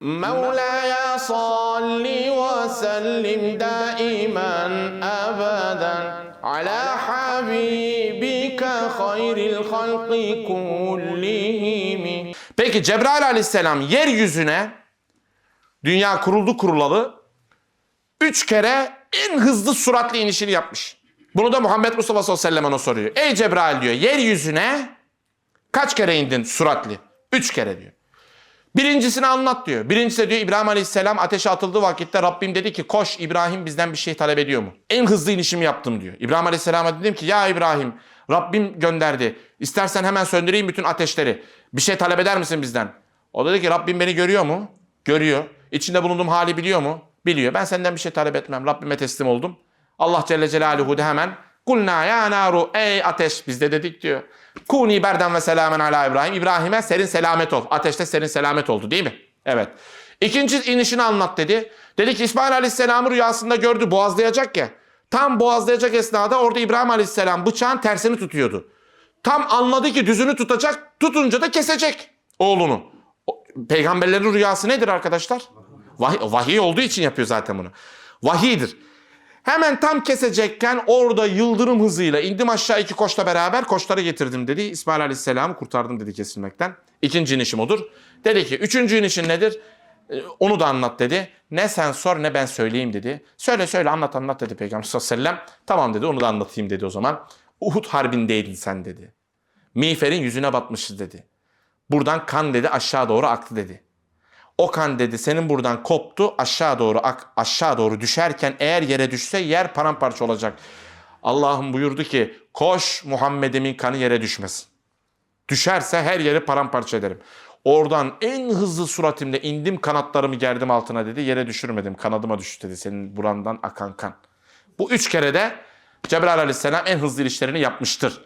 مولاي صل وسلم دائما ابدا على حبيبك خير الخلق كلهم Peki Cebrail aleyhisselam yeryüzüne dünya kuruldu kurulalı üç kere en hızlı suratlı inişini yapmış. Bunu da Muhammed Mustafa sallallahu aleyhi ve sellem ona soruyor. Ey Cebrail diyor yeryüzüne kaç kere indin suratlı? Üç kere diyor. Birincisini anlat diyor. Birincisi diyor İbrahim Aleyhisselam ateşe atıldığı vakitte Rabbim dedi ki koş İbrahim bizden bir şey talep ediyor mu? En hızlı inişimi yaptım diyor. İbrahim Aleyhisselam'a dedim ki ya İbrahim Rabbim gönderdi. İstersen hemen söndüreyim bütün ateşleri. Bir şey talep eder misin bizden? O dedi ki Rabbim beni görüyor mu? Görüyor. İçinde bulunduğum hali biliyor mu? Biliyor. Ben senden bir şey talep etmem. Rabbime teslim oldum. Allah Celle Celaluhu de hemen Kulna ya naru ey ateş biz de dedik diyor. Kuni berden ve selamen ala İbrahim. İbrahim'e serin selamet ol. Ateşte serin selamet oldu değil mi? Evet. İkinci inişini anlat dedi. Dedi ki İsmail Aleyhisselam'ı rüyasında gördü boğazlayacak ya. Tam boğazlayacak esnada orada İbrahim Aleyhisselam bıçağın tersini tutuyordu. Tam anladı ki düzünü tutacak. Tutunca da kesecek oğlunu. Peygamberlerin rüyası nedir arkadaşlar? Vahiy, vahiy olduğu için yapıyor zaten bunu. Vahiydir. Hemen tam kesecekken orada yıldırım hızıyla indim aşağı iki koçla beraber koçları getirdim dedi. İsmail Aleyhisselam'ı kurtardım dedi kesilmekten. İkinci inişim odur. Dedi ki üçüncü inişin nedir? Ee, Onu da anlat dedi. Ne sen sor ne ben söyleyeyim dedi. Söyle söyle anlat anlat dedi Peygamber sallallahu aleyhi ve sellem. Tamam dedi onu da anlatayım dedi o zaman. Uhud harbindeydin sen dedi. Miğferin yüzüne batmışız dedi. Buradan kan dedi aşağı doğru aktı dedi. O kan dedi senin buradan koptu aşağı doğru ak, aşağı doğru düşerken eğer yere düşse yer paramparça olacak. Allah'ım buyurdu ki koş Muhammed'imin kanı yere düşmesin. Düşerse her yeri paramparça ederim. Oradan en hızlı suratımda indim kanatlarımı gerdim altına dedi. Yere düşürmedim kanadıma düştü dedi senin burandan akan kan. Bu üç kere de Cebrail aleyhisselam en hızlı ilişlerini yapmıştır.